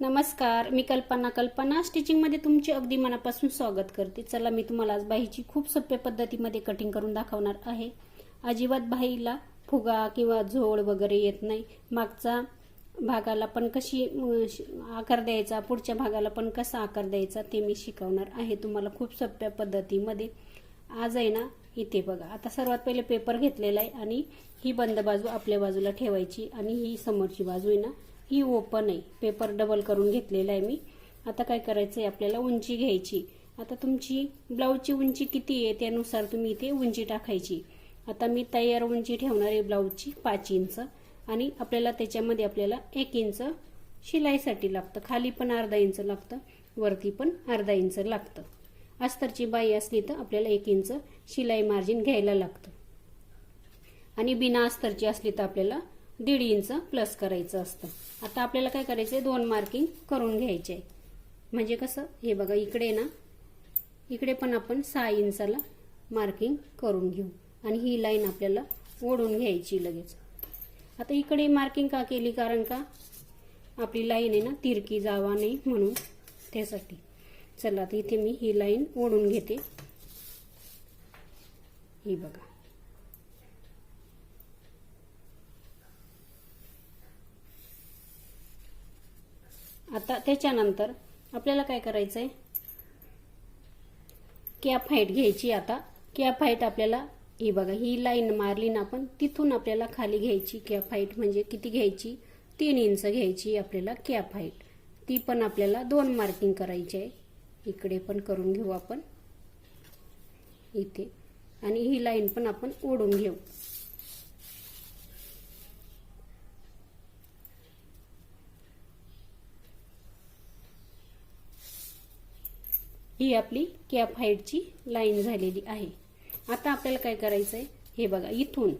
नमस्कार मी कल्पना. कल्पना स्टिचिंगमध्ये तुमचे अगदी मनापासून स्वागत करते. चला मी तुम्हाला आज बाहीची खूप सोप्या पद्धतीमध्ये कटिंग करून दाखवणार आहे. अजिबात बाहीला फुगा किंवा झोळ वगैरे येत नाही. मागचा भागाला पण कशी आकार द्यायचा पुढच्या भागाला पण कसा आकार द्यायचा ते मी शिकवणार आहे तुम्हाला खूप सोप्या पद्धतीमध्ये. आज आहे ना इथे बघा. आता सर्वात पहिले पेपर घेतलेला आहे आणि ही बंद बाजू आपल्या बाजूला ठेवायची आणि ही समोरची बाजू आहे ना ही ओपन आहे. पेपर डबल करून घेतलेला आहे मी. आता काय करायचं आहे आपल्याला उंची घ्यायची. आता तुमची ब्लाऊजची उंची किती आहे? त्यानुसार तुम्ही इथे उंची टाकायची. आता मी तयार उंची ठेवणार आहे ब्लाऊजची पाच इंच. आणि आपल्याला त्याच्यामध्ये आपल्याला एक इंच शिलाईसाठी लागतं. खाली पण अर्धा इंच लागतं. वरती पण अर्धा इंच लागतं. अस्तरची बाई असली तर आपल्याला एक इंच शिलाई मार्जिन घ्यायला लागतं. आणि बिना अस्तरची असली तर आपल्याला दीड इंच प्लस करायचं असतं. आता आपल्याला काय करायचं आहे? दोन मार्किंग करून घ्यायचे आहे. म्हणजे कसं? हे बघा इकडे ना इकडे पण आपण सहा इंचाला मार्किंग करून घेऊ. आणि ही लाईन आपल्याला ओढून घ्यायची लगेच. आता इकडे मार्किंग का केली? कारण का? आपली लाईन आहे ना तिरकी जावा नाही म्हणून त्यासाठी. चला आता इथे मी ही लाईन ओढून घेते. ही बघा. आता त्याच्यानंतर आपल्याला काय करायचंय? कॅप हाईट घ्यायची आता. कॅप हाईट आपल्याला ही बघा ही लाईन मारली ना आपण तिथून आपल्याला खाली घ्यायची कॅप हाईट म्हणजे किती घ्यायची? तीन इंच घ्यायची आपल्याला कॅप हाईट ती पण आपल्याला दोन मार्किंग करायची आहे. इकडे पण करून घेऊ आपण. इथे. आणि ही लाईन पण आपण ओढून घेऊ. ही आपली कॅप हाईटची लाईन झालेली आहे. आता आपल्याला काय करायचं आहे हे बघा इथून.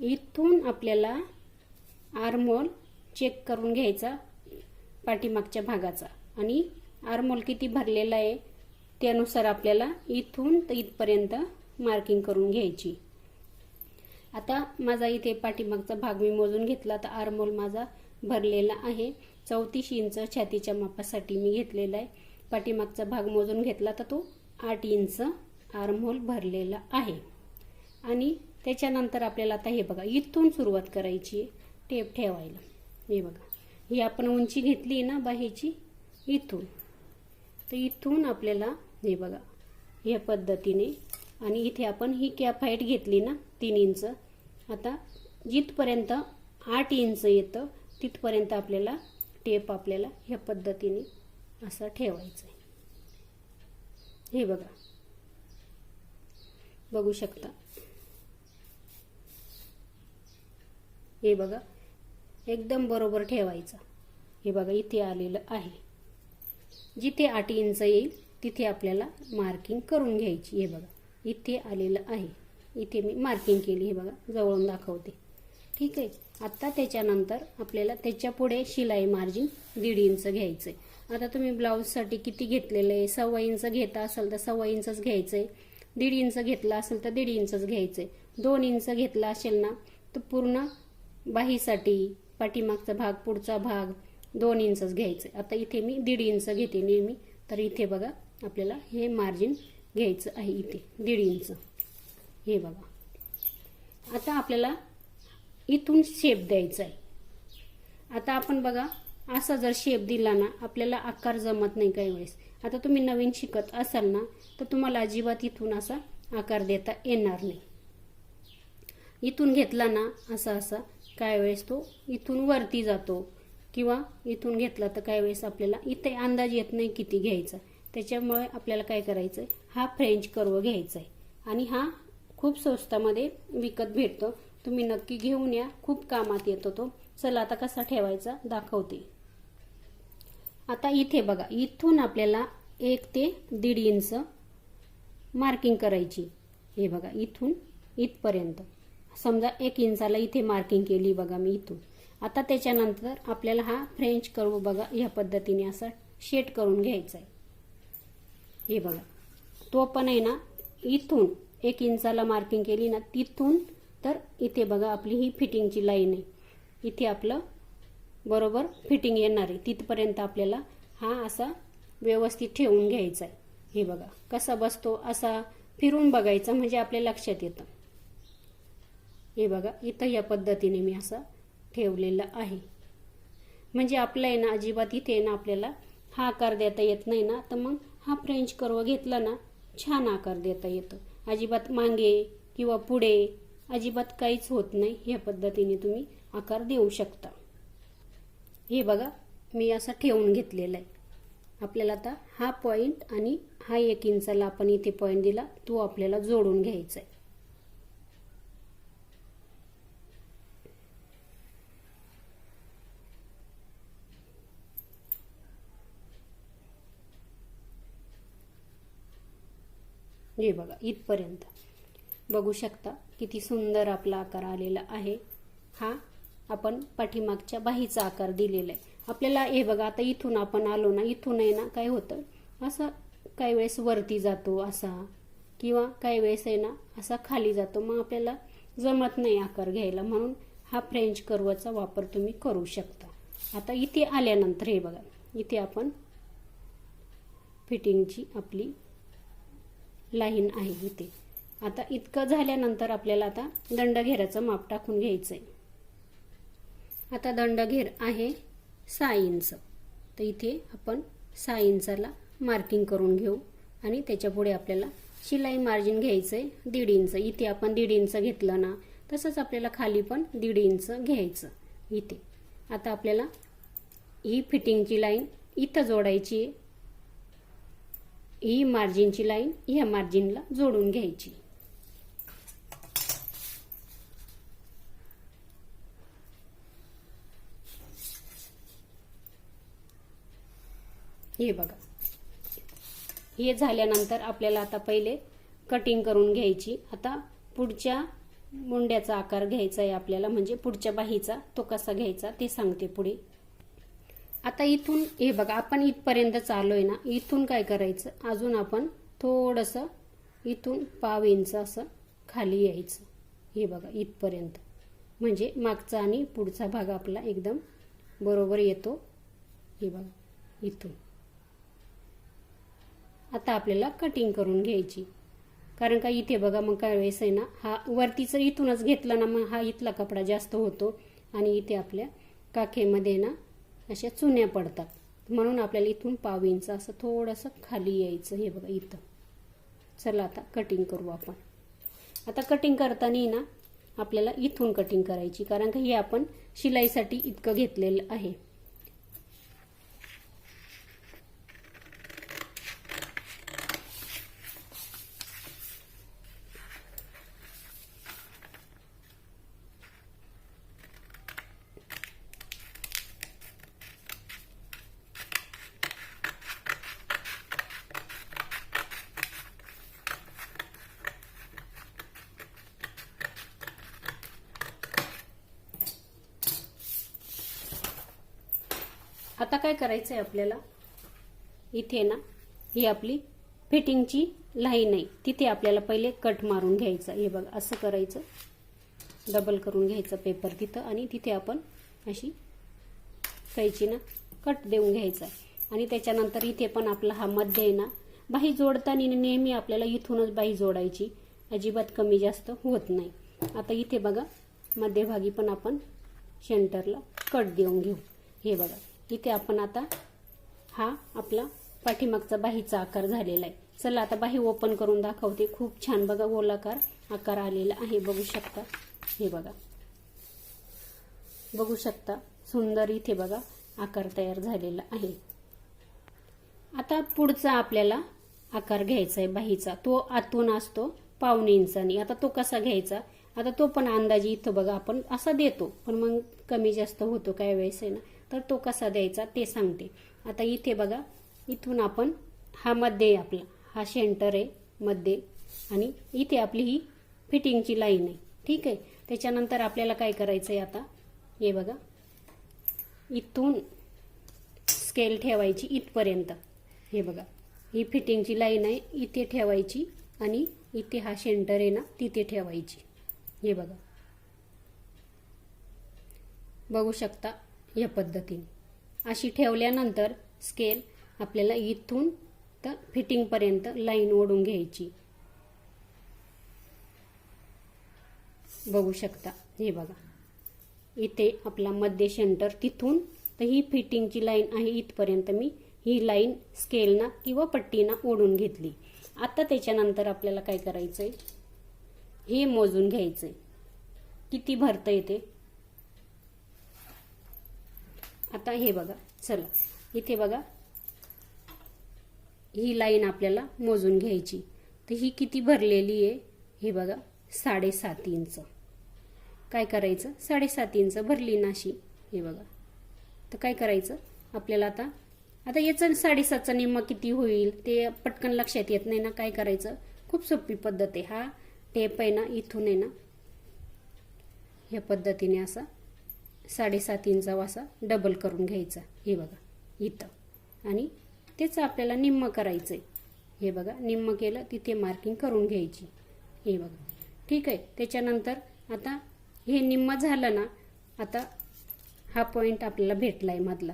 इथून आपल्याला आरमोल चेक करून घ्यायचा पाठीमागच्या भागाचा. आणि आरमोल किती भरलेला आहे त्यानुसार आपल्याला इथून तर इथपर्यंत मार्किंग करून घ्यायची. आता माझा इथे पाठीमागचा भाग मी मोजून घेतला तर आरमोल माझा भरलेला आहे. चौतीस इंच छातीच्या मापासाठी मी घेतलेला आहे. पाठीमागचा भाग मोजून घेतला तर तो आठ इंच आर्महोल भरलेला आहे. आणि त्याच्यानंतर आपल्याला आता हे बघा इथून सुरुवात करायची आहे टेप ठेवायला. हे बघा ही आपण उंची घेतली ना बाहेरची? इथून. तर इथून आपल्याला हे बघा ह्या पद्धतीने आणि इथे आपण ही कॅप हाईट घेतली ना तीन इंच. आता जिथपर्यंत आठ इंच येतं तिथपर्यंत आपल्याला टेप आपल्याला ह्या पद्धतीने असं ठेवायचं आहे हे बघा. बघू शकता. हे बघा. एकदम बरोबर ठेवायचं. हे बघा इथे आलेलं आहे. जिथे आठ इंच येईल तिथे आपल्याला मार्किंग करून घ्यायची. हे बघा. इथे आलेलं आहे. इथे मी मार्किंग केली. हे बघा जवळून दाखवते. ठीक आहे. आत्ता त्याच्यानंतर आपल्याला त्याच्या पुढे शिलाई मार्जिन दीड इंच घ्यायचं आहे आता तुम्ही ब्लाऊजसाठी किती घेतलेलं आहे? सव्वा इंच घेता असाल तर सव्वा इंचच घ्यायचं. आहे दीड इंच घेतला असेल तर दीड इंचच घ्यायचं. आहे दोन इंच घेतला असेल ना तर पूर्ण बाहीसाठी पाठीमागचा भाग पुढचा भाग दोन इंचच घ्यायचं. आता इथे मी दीड इंच घेते नेहमी. तर इथे बघा आपल्याला हे मार्जिन घ्यायचं आहे इथे. दीड इंच. हे बघा. आता आपल्याला इथून शेप द्यायचा आहे. आता आपण बघा असा जर शेप दिला ना आपल्याला आकार जमत नाही काही वेळेस. आता तुम्ही नवीन शिकत असाल ना तर तुम्हाला अजिबात इथून असा आकार देता येणार नाही. इथून घेतला ना असा असा काय वेळेस तो इथून वरती जातो. किंवा इथून घेतला तर काही वेळेस आपल्याला इथे अंदाज येत नाही किती घ्यायचा. त्याच्यामुळे आपल्याला काय करायचं आहे हा फ्रेंच कर्व घ्यायचा आहे आणि हा खूप स्वस्तामध्ये विकत भेटतो. तुम्ही नक्की घेऊन या. खूप कामात येतो तो. चला आता कसा ठेवायचा? दाखवते. आता इथे बघा इथून आपल्याला एक ते दीड इंच मार्किंग करायची. हे बघा इथून इथपर्यंत. समजा एक इंचाला इथे मार्किंग केली बघा मी इथून. आता त्याच्यानंतर आपल्याला हा फ्रेंच कर्व बघा ह्या पद्धतीने असा शेट करून घ्यायचा आहे. हे बघा तो पण आहे ना इथून एक इंचाला मार्किंग केली ना तिथून तर इथे बघा आपली ही फिटिंगची लाईन आहे. इथे आपलं बरोबर फिटिंग येणार आहे. तिथपर्यंत आपल्याला हा असा व्यवस्थित ठेवून घ्यायचा आहे. हे बघा कसा बसतो असा फिरून बघायचा म्हणजे आपल्या लक्षात येतं. हे बघा इथं या पद्धतीने मी असं ठेवलेलं आहे. म्हणजे आपलं आहे ना अजिबात इथे ना आपल्याला हा आकार देता येत नाही ना तर मग हा फ्रेंच कर्व घेतला ना छान आकार देता येतो. अजिबात मागे किंवा पुढे अजिबात काहीच होत नाही. ह्या पद्धतीने तुम्ही आकार देऊ शकता. हे बघा मी असं ठेवून घेतलेलं आहे. आपल्याला आता हा पॉईंट आणि हा एक इंचाला आपण इथे पॉईंट दिला तो आपल्याला जोडून घ्यायचा आहे. हे बघा इथपर्यंत. बघू शकता किती सुंदर आपला आकार आलेला आहे. हा आपण पाठीमागच्या बाहीचा आकार दिलेला आहे. आपल्याला हे बघा आता इथून आपण आलो ना इथून आहे ना काय होतं? असं काही वेळेस वरती जातो असा किंवा काही वेळेस आहे ना असा खाली जातो. मग आपल्याला जमत नाही आकार घ्यायला म्हणून हा फ्रेंच कर्वचा वापर तुम्ही करू शकता. आता इथे आल्यानंतर हे बघा इथे आपण फिटिंगची आपली लाईन आहे इथे. आता इतकं झाल्यानंतर आपल्याला आता दंड दंडघेराचं माप टाकून घ्यायचं आहे आता दंडघेर आहे सहा इंच. तर इथे आपण सहा इंचाला मार्किंग करून घेऊ. आणि त्याच्यापुढे आपल्याला शिलाई मार्जिन घ्यायचं आहे दीड इंच. इथे आपण दीड इंच घेतलं ना तसंच आपल्याला खाली पण दीड इंच घ्यायचं इथे. आता आपल्याला ही फिटिंगची लाईन इथं जोडायची आहे. ही मार्जिनची लाईन ह्या मार्जिनला जोडून घ्यायची. हे बघा. हे झाल्यानंतर आपल्याला आता पहिले कटिंग करून घ्यायची. आता पुढच्या मुंड्याचा आकार घ्यायचा आहे आपल्याला म्हणजे पुढच्या बाहीचा तो कसा घ्यायचा ते सांगते पुढे. आता इथून हे बघा आपण इथपर्यंत चाललोय ना इथून काय करायचं? अजून आपण थोडंसं इथून पाव इंच असं खाली यायचं. हे बघा इथपर्यंत. म्हणजे मागचा आणि पुढचा भाग आपला एकदम बरोबर येतो. हे बघा इथून. आता आपल्याला कटिंग करून घ्यायची. कारण का इथे बघा मग काय वेळेस आहे ना हा वरतीचं इथूनच घेतला ना मग हा इथला कपडा जास्त होतो. आणि इथे आपल्या काखेमध्ये ना अशा चुन्या पडतात. म्हणून आपल्याला इथून पाव इंच असं थोडंसं खाली यायचं हे बघा इथं. चला आता कटिंग करू आपण. आता कटिंग करताना ना आपल्याला इथून कटिंग करायची. कारण का हे आपण शिलाईसाठी इतकं घेतलेलं आहे. आता काय करायचं आहे आपल्याला? इथे ना ही आपली फिटिंगची लाईन आहे. तिथे आपल्याला पहिले कट मारून घ्यायचं. हे बघा असं करायचं. डबल करून घ्यायचं पेपर तिथं आणि तिथे आपण अशी कैची ना कट देऊन घ्यायचा. आणि त्याच्यानंतर इथे पण आपला हा मध्य आहे ना बाही जोडताना नेहमी आपल्याला इथूनच बाही जोडायची अजिबात कमी जास्त होत नाही. आता इथे बघा मध्यभागी पण आपण सेंटरला कट देऊन घेऊ. हे बघा. इथे आपण आता हा आपला पाठीमागचा बाहीचा आकार झालेला आहे. चला आता बाही ओपन करून दाखवते. खूप छान बघा गोलाकार आकार आलेला आहे. बघू शकता. हे बघा. बघू शकता सुंदर इथे बघा आकार तयार झालेला आहे. आता पुढचा आपल्याला आकार घ्यायचा आहे बाहीचा. तो आतून असतो पावणे इंचानी. आता तो कसा घ्यायचा? आता तो पण अंदाजे इथं बघा आपण असा देतो. पण मग कमी जास्त होतो काय वेळेस आहे ना. तर तो कसा द्यायचा ते सांगते. आता इथे बघा इथून आपण हा मध्ये आहे आपला. हा सेंटर आहे मध्ये आणि इथे आपली ही फिटिंगची लाईन आहे. ठीक आहे? त्याच्यानंतर आपल्याला काय करायचं आहे आता? हे बघा. इथून स्केल ठेवायची इथपर्यंत. हे बघा. ही फिटिंगची लाईन आहे इथे ठेवायची आणि इथे हा सेंटर आहे ना तिथे ठेवायची. हे बघा. बघू शकता? या पद्धतीने. अशी ठेवल्यानंतर स्केल आपल्याला इथून तर फिटिंगपर्यंत लाईन ओढून घ्यायची. बघू शकता हे बघा. इथे आपला मध्य सेंटर तिथून तर ही फिटिंगची लाईन आहे इथपर्यंत मी ही लाईन स्केलना किंवा पट्टीनं ओढून घेतली. आता त्याच्यानंतर आपल्याला काय करायचंय? हे मोजून घ्यायचंय. किती भरता येते? आता हे बघा चला. इथे बघा. ही लाईन आपल्याला मोजून घ्यायची. तर ही किती भरलेली आहे? हे बघा साडेसात इंच. काय करायचं? साडेसात इंच भरली नाशी. हे बघा. तर काय करायचं? आपल्याला आता आता याचं साडेसातचा निम्मा किती होईल? ते पटकन लक्षात येत नाही ना? काय करायचं? खूप सोपी पद्धत आहे. हा टेप आहे ना इथून आहे ना? ह्या पद्धतीने असा साडेसात इंचा असा डबल करून घ्यायचा. हे बघा इथं. आणि तेच आपल्याला निम्म करायचं आहे हे बघा निम्म केलं तिथे मार्किंग करून घ्यायची. हे बघा. ठीक आहे त्याच्यानंतर आता हे निम्म झालं ना आता हा पॉईंट आपल्याला भेटला आहे मधला.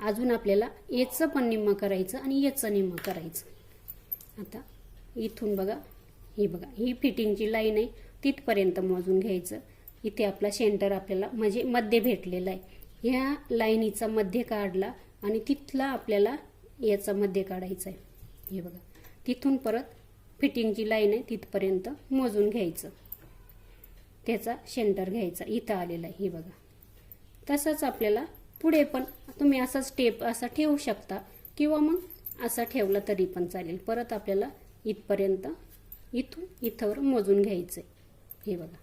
अजून आपल्याला याचं पण निम्म करायचं आणि याचं निम्म करायचं. आता इथून बघा ही बघा ही फिटिंगची लाईन आहे तिथपर्यंत मोजून घ्यायचं. इथे आपला सेंटर आपल्याला म्हणजे मध्य भेटलेला आहे. ह्या लाईनीचा मध्य काढला आणि तिथला आपल्याला याचा मध्य काढायचा आहे. हे बघा. तिथून परत फिटिंगची लाईन आहे तिथपर्यंत मोजून घ्यायचं. त्याचा सेंटर घ्यायचा. इथं आलेला आहे. हे बघा. तसंच आपल्याला पुढे पण तुम्ही असा स्टेप असा ठेवू शकता किंवा मग असा ठेवला तरी पण चालेल. परत आपल्याला इथपर्यंत इथून इथंवर मोजून घ्यायचं आहे हे बघा.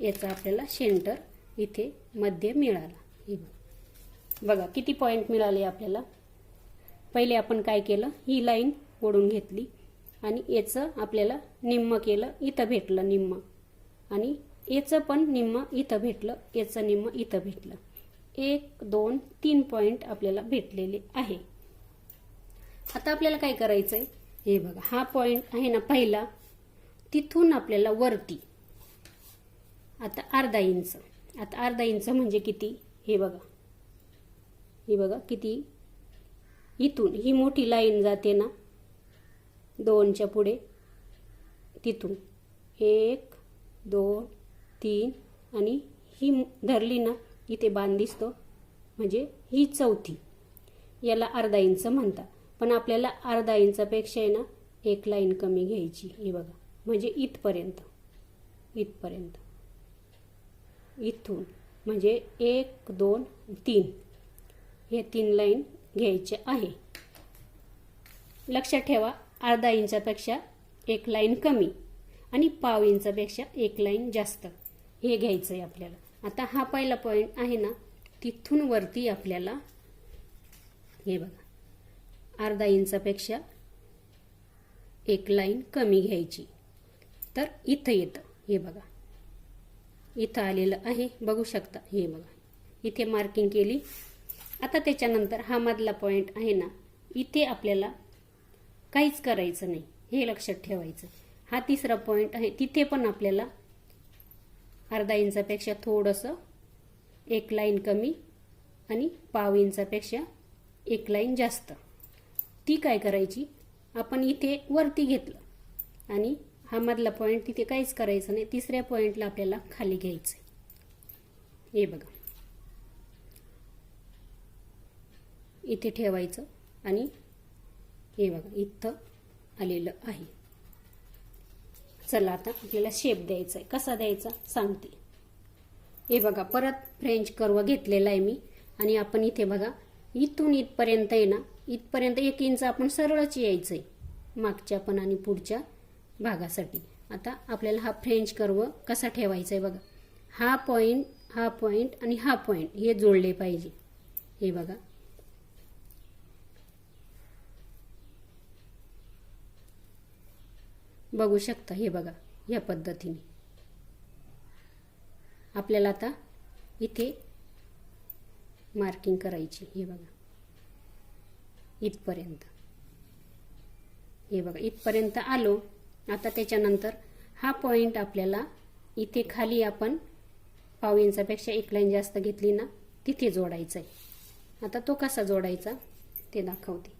याचा आपल्याला सेंटर इथे मध्य मिळाला. हे बघा. बघा किती पॉईंट मिळाले आपल्याला? पहिले आपण काय केलं? ही लाईन ओढून घेतली आणि याचं आपल्याला निम्म केलं इथं भेटलं निम्म. आणि याचं पण निम्म इथं भेटलं याचं निम्म इथं भेटलं. एक दोन तीन पॉईंट आपल्याला भेटलेले आहे. आता आपल्याला काय करायचं आहे हे बघा हा पॉईंट आहे ना पहिला. तिथून आपल्याला वरती. आता अर्धा इंच. आता अर्धा इंच म्हणजे किती? हे बघा. हे बघा किती? इथून. ही मोठी लाईन जाते ना? दोनच्या पुढे. तिथून. एक दोन तीन आणि ही धरली ना इथे बांध दिसतो. म्हणजे ही चौथी. याला अर्धा इंच म्हणतात. पण आपल्याला अर्धा इंचापेक्षा आहे ना एक लाईन कमी घ्यायची. हे बघा. म्हणजे इथपर्यंत. इथपर्यंत. इथून. म्हणजे एक दोन तीन. हे तीन लाईन घ्यायचे आहे. लक्षात ठेवा अर्धा इंचापेक्षा एक लाईन कमी आणि पाव इंचापेक्षा एक लाईन जास्त. हे घ्यायचं आहे आपल्याला. आता हा पहिला पॉईंट आहे ना तिथून वरती आपल्याला हे बघा. अर्धा इंचापेक्षा एक लाईन कमी घ्यायची. तर इथं येतं. हे बघा. इथं आलेलं आहे. बघू शकता. हे बघा. इथे मार्किंग केली. आता त्याच्यानंतर हा मधला पॉईंट आहे ना इथे आपल्याला काहीच करायचं नाही. हे लक्षात ठेवायचं. हा तिसरा पॉईंट आहे. तिथे पण आपल्याला अर्धा इंचापेक्षा थोडंसं एक लाईन कमी आणि पाव इंचापेक्षा एक लाईन जास्त. ती काय करायची? आपण इथे वरती घेतलं आणि हा मधला पॉईंट तिथे काहीच करायचं नाही. तिसऱ्या पॉईंटला आपल्याला खाली घ्यायचं हे बघा. इथे ठेवायचं आणि हे बघा इथं आलेलं आहे. चला आता आपल्याला शेप द्यायचा आहे कसा द्यायचा? सांगते. हे बघा परत फ्रेंच कर्व घेतलेला आहे मी. आणि आपण इथे बघा इथून इथपर्यंत आहे ना इथपर्यंत एक इंच आपण सरळच यायचं आहे मागच्या पण आणि पुढच्या. भागासाठी. आता आपल्याला हा फ्रेंच कर्व कसा ठेवायचा आहे बघा. हा पॉईंट हा पॉईंट आणि हा पॉईंट हे जोडले पाहिजे. हे बघा. बघू शकता हे बघा या पद्धतीने. आपल्याला आता इथे मार्किंग करायची हे बघा. इथपर्यंत. हे बघा इथपर्यंत आलो. आता त्याच्यानंतर हा पॉईंट आपल्याला इथे खाली आपण पाव इंचापेक्षा एक लाईन जास्त घेतली ना तिथे जोडायचं आहे आता तो कसा जोडायचा? ते दाखवते.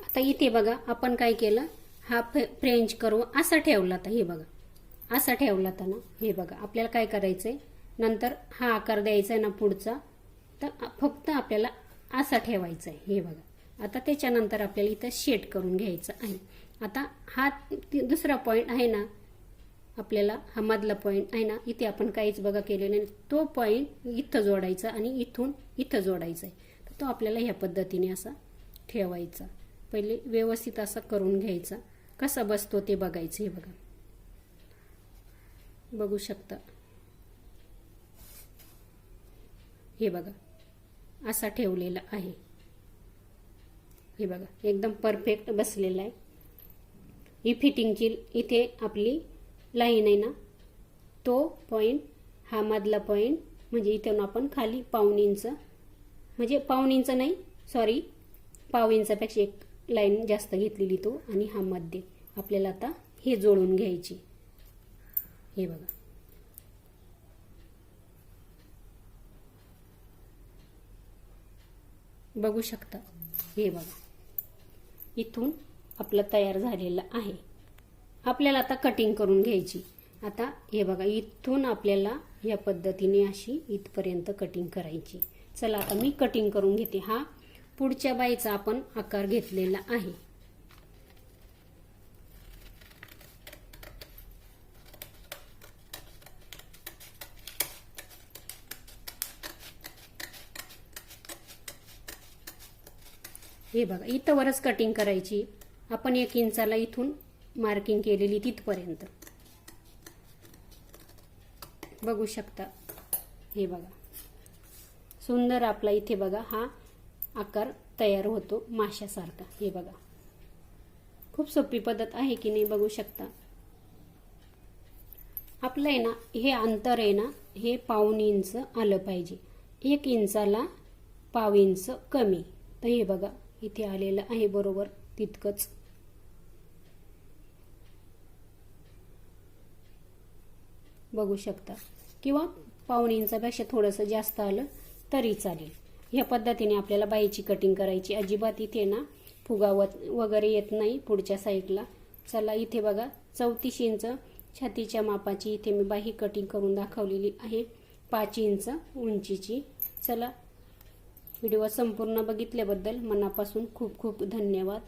आता इथे बघा आपण काय केलं? हा फ्रेंच करू असा ठेवला तर हे बघा. असा ठेवला तर ना हे बघा. आपल्याला काय करायचंय? नंतर हा आकार द्यायचा आहे ना पुढचा तर फक्त आपल्याला असा ठेवायचा आहे हे बघा. आता त्याच्यानंतर आपल्याला इथं शेट करून घ्यायचं आहे. आता हा ती- दुसरा पॉईंट आहे ना आपल्याला हा मधला पॉईंट आहे ना इथे आपण काहीच बघा केलेलं नाही. तो पॉईंट इथं जोडायचा आणि इथून इथं जोडायचा आहे तो आपल्याला ह्या पद्धतीने असा ठेवायचा. पहिले व्यवस्थित असा करून घ्यायचा. कसा बसतो ते बघायचं हे बघा. बघू शकता. हे बघा. असा ठेवलेला आहे. हे बघा. एकदम परफेक्ट बसलेला आहे. ही फिटिंगची इथे आपली लाईन आहे ना. तो पॉईंट हा मधला पॉईंट म्हणजे इथून आपण खाली पाऊन इंच. म्हणजे पाऊन इंच नाही सॉरी पाव इंचापेक्षा एक लाईन जास्त घेतलेली तो आणि हा मध्ये. आपल्याला आता हे जोडून घ्यायची. हे बघा. बघू शकता. हे बघा. इथून आपलं तयार झालेलं आहे. आपल्याला आता कटिंग करून घ्यायची. आता हे बघा इथून आपल्याला या पद्धतीने अशी इथपर्यंत कटिंग करायची. चला आता मी कटिंग करून घेते. हा पुढच्या बाईचा आपण आकार घेतलेला आहे. हे बघा इथं वरच कटिंग करायची. आपण एक इंचाला इथून मार्किंग केलेली तिथपर्यंत. बघू शकता. हे बघा. सुंदर आपला इथे बघा हा आकार तयार होतो माशासारखा. हे बघा. खूप सोपी पद्धत आहे की नाही बघू शकता. आपलं आहे ना हे अंतर आहे ना हे पाऊन इंच आलं पाहिजे. एक इंचाला पाव इंच कमी. तर हे बघा इथे आलेलं आहे बरोबर. तितकंच. बघू शकता. किंवा पाऊण इंचापेक्षा थोडंसं जास्त आलं तरी चालेल. ह्या पद्धतीने आपल्याला बाईची कटिंग करायची. अजिबात इथे ना फुगावत वगैरे येत नाही पुढच्या साईडला चला इथे बघा. चौतीस इंच छातीच्या मापाची इथे मी बाही कटिंग करून दाखवलेली आहे. पाच इंच उंचीची. चला व्हिडिओ संपूर्ण बघितल्याबद्दल मनापासून खूप खूप धन्यवाद.